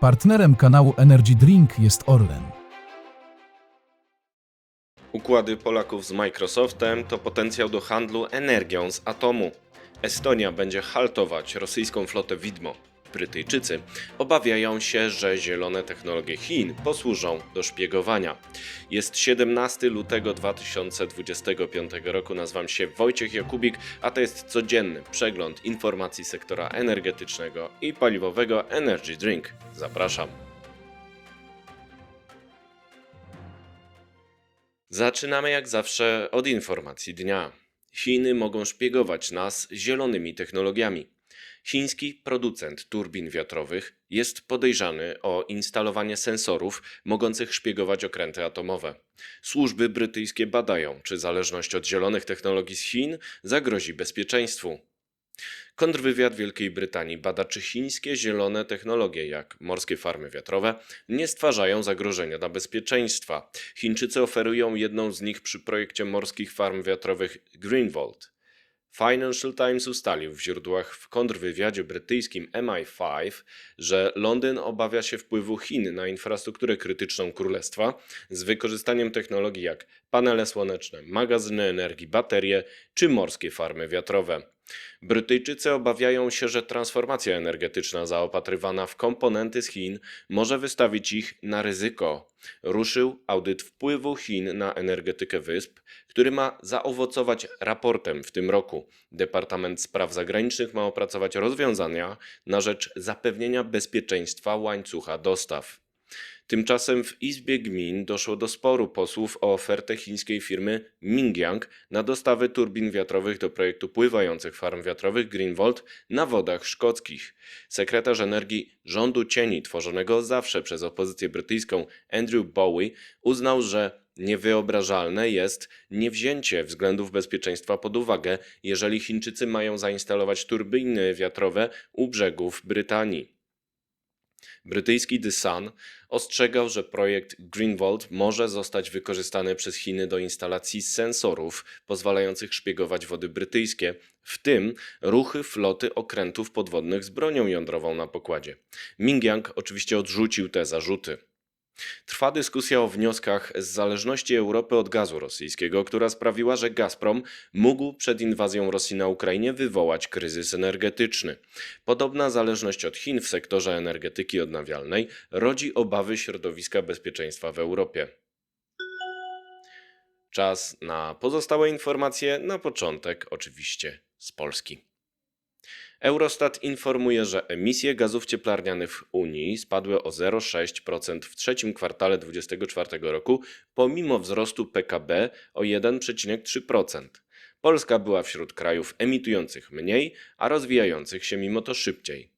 Partnerem kanału Energy Drink jest Orlen. Układy Polaków z Microsoftem to potencjał do handlu energią z atomu. Estonia będzie haltować rosyjską flotę widmo. Brytyjczycy obawiają się, że zielone technologie Chin posłużą do szpiegowania. Jest 17 lutego 2025 roku. Nazywam się Wojciech Jakubik, a to jest codzienny przegląd informacji sektora energetycznego i paliwowego Energy Drink. Zapraszam. Zaczynamy jak zawsze od informacji dnia. Chiny mogą szpiegować nas zielonymi technologiami. Chiński producent turbin wiatrowych jest podejrzany o instalowanie sensorów mogących szpiegować okręty atomowe. Służby brytyjskie badają, czy zależność od zielonych technologii z Chin zagrozi bezpieczeństwu. Kontrwywiad Wielkiej Brytanii bada, czy chińskie zielone technologie, jak morskie farmy wiatrowe, nie stwarzają zagrożenia dla bezpieczeństwa. Chińczycy oferują jedną z nich przy projekcie morskich farm wiatrowych Greenvolt. Financial Times ustalił w źródłach w kontrwywiadzie brytyjskim MI5, że Londyn obawia się wpływu Chin na infrastrukturę krytyczną królestwa z wykorzystaniem technologii jak panele słoneczne, magazyny energii, baterie czy morskie farmy wiatrowe. Brytyjczycy obawiają się, że transformacja energetyczna zaopatrywana w komponenty z Chin może wystawić ich na ryzyko. Ruszył audyt wpływu Chin na energetykę wysp, który ma zaowocować raportem w tym roku. Departament Spraw Zagranicznych ma opracować rozwiązania na rzecz zapewnienia bezpieczeństwa łańcucha dostaw. Tymczasem w Izbie Gmin doszło do sporu posłów o ofertę chińskiej firmy Mingyang na dostawy turbin wiatrowych do projektu pływających farm wiatrowych Greenvolt na wodach szkockich. Sekretarz energii rządu cieni tworzonego zawsze przez opozycję brytyjską Andrew Bowie uznał, że niewyobrażalne jest niewzięcie względów bezpieczeństwa pod uwagę, jeżeli Chińczycy mają zainstalować turbiny wiatrowe u brzegów Brytanii. Brytyjski The Sun ostrzegał, że projekt Greenvolt może zostać wykorzystany przez Chiny do instalacji sensorów pozwalających szpiegować wody brytyjskie, w tym ruchy floty okrętów podwodnych z bronią jądrową na pokładzie. Mingyang oczywiście odrzucił te zarzuty. Trwa dyskusja o wnioskach z zależności Europy od gazu rosyjskiego, która sprawiła, że Gazprom mógł przed inwazją Rosji na Ukrainie wywołać kryzys energetyczny. Podobna zależność od Chin w sektorze energetyki odnawialnej rodzi obawy środowiska bezpieczeństwa w Europie. Czas na pozostałe informacje, na początek oczywiście z Polski. Eurostat informuje, że emisje gazów cieplarnianych w Unii spadły o 0,6% w trzecim kwartale 2024 roku, pomimo wzrostu PKB o 1,3%. Polska była wśród krajów emitujących mniej, a rozwijających się mimo to szybciej.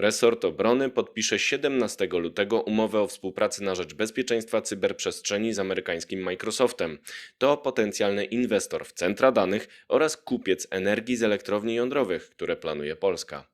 Resort Obrony podpisze 17 lutego umowę o współpracy na rzecz bezpieczeństwa cyberprzestrzeni z amerykańskim Microsoftem. To potencjalny inwestor w centra danych oraz kupiec energii z elektrowni jądrowych, które planuje Polska.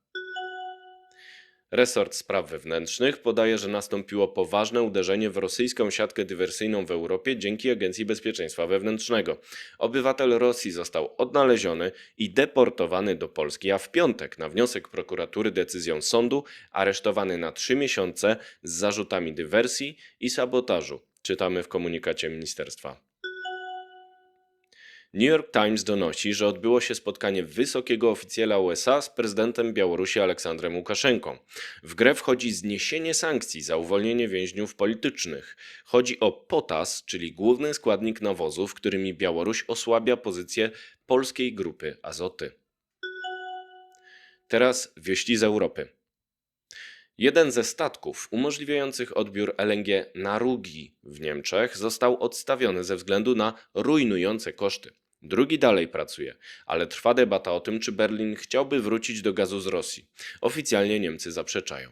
Resort Spraw Wewnętrznych podaje, że nastąpiło poważne uderzenie w rosyjską siatkę dywersyjną w Europie dzięki Agencji Bezpieczeństwa Wewnętrznego. Obywatel Rosji został odnaleziony i deportowany do Polski, a w piątek na wniosek prokuratury decyzją sądu aresztowany na trzy miesiące z zarzutami dywersji i sabotażu. Czytamy w komunikacie ministerstwa. New York Times donosi, że odbyło się spotkanie wysokiego oficjela USA z prezydentem Białorusi Aleksandrem Łukaszenką. W grę wchodzi zniesienie sankcji za uwolnienie więźniów politycznych. Chodzi o potas, czyli główny składnik nawozów, którymi Białoruś osłabia pozycję polskiej grupy Azoty. Teraz wieści z Europy. Jeden ze statków umożliwiających odbiór LNG na Rugi w Niemczech został odstawiony ze względu na rujnujące koszty. Drugi dalej pracuje, ale trwa debata o tym, czy Berlin chciałby wrócić do gazu z Rosji. Oficjalnie Niemcy zaprzeczają.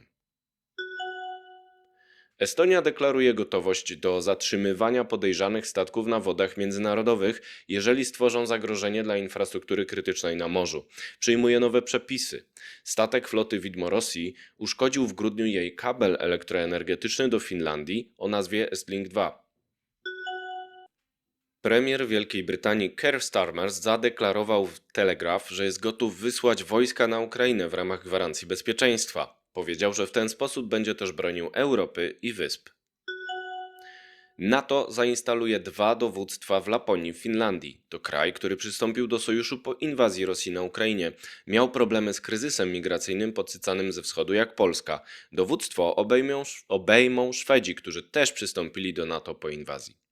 Estonia deklaruje gotowość do zatrzymywania podejrzanych statków na wodach międzynarodowych, jeżeli stworzą zagrożenie dla infrastruktury krytycznej na morzu. Przyjmuje nowe przepisy. Statek floty Widmo Rosji uszkodził w grudniu jej kabel elektroenergetyczny do Finlandii o nazwie Estlink 2. Premier Wielkiej Brytanii Keir Starmer zadeklarował w Telegraph, że jest gotów wysłać wojska na Ukrainę w ramach gwarancji bezpieczeństwa. Powiedział, że w ten sposób będzie też bronił Europy i wysp. NATO zainstaluje dwa dowództwa w Laponii w Finlandii. To kraj, który przystąpił do sojuszu po inwazji Rosji na Ukrainie. Miał problemy z kryzysem migracyjnym podsycanym ze wschodu jak Polska. Dowództwo obejmą, obejmą Szwedzi, którzy też przystąpili do NATO po inwazji.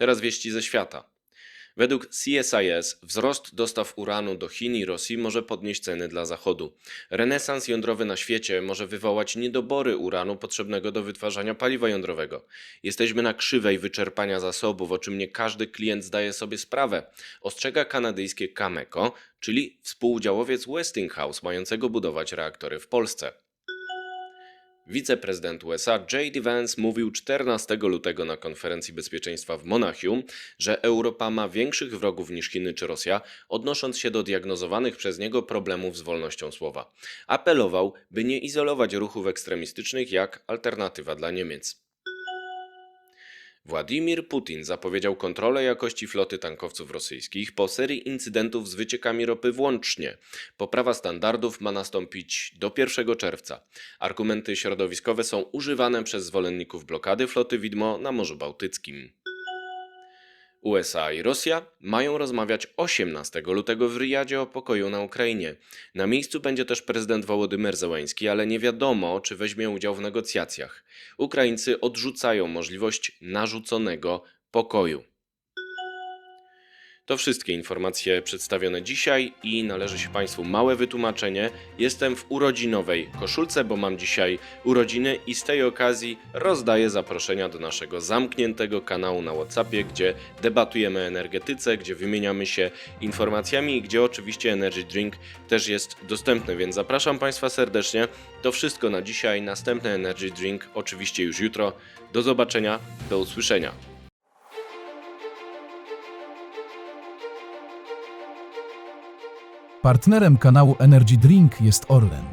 Teraz wieści ze świata. Według CSIS wzrost dostaw uranu do Chin i Rosji może podnieść ceny dla Zachodu. Renesans jądrowy na świecie może wywołać niedobory uranu potrzebnego do wytwarzania paliwa jądrowego. Jesteśmy na krzywej wyczerpania zasobów, o czym nie każdy klient zdaje sobie sprawę, ostrzega kanadyjskie Cameco, czyli współudziałowiec Westinghouse mającego budować reaktory w Polsce. Wiceprezydent USA J.D. Vance mówił 14 lutego na konferencji bezpieczeństwa w Monachium, że Europa ma większych wrogów niż Chiny czy Rosja, odnosząc się do diagnozowanych przez niego problemów z wolnością słowa. Apelował, by nie izolować ruchów ekstremistycznych jak alternatywa dla Niemiec. Władimir Putin zapowiedział kontrolę jakości floty tankowców rosyjskich po serii incydentów z wyciekami ropy włącznie. Poprawa standardów ma nastąpić do 1 czerwca. Argumenty środowiskowe są używane przez zwolenników blokady floty widmo na Morzu Bałtyckim. USA i Rosja mają rozmawiać 18 lutego w Riyadzie o pokoju na Ukrainie. Na miejscu będzie też prezydent Wołodymyr Zełański, ale nie wiadomo, czy weźmie udział w negocjacjach. Ukraińcy odrzucają możliwość narzuconego pokoju. To wszystkie informacje przedstawione dzisiaj i należy się Państwu małe wytłumaczenie. Jestem w urodzinowej koszulce, bo mam dzisiaj urodziny i z tej okazji rozdaję zaproszenia do naszego zamkniętego kanału na WhatsAppie, gdzie debatujemy energetyce, gdzie wymieniamy się informacjami i gdzie oczywiście Energy Drink też jest dostępny, więc zapraszam Państwa serdecznie. To wszystko na dzisiaj. Następny Energy Drink oczywiście już jutro. Do zobaczenia, do usłyszenia. Partnerem kanału Energy Drink jest Orlen.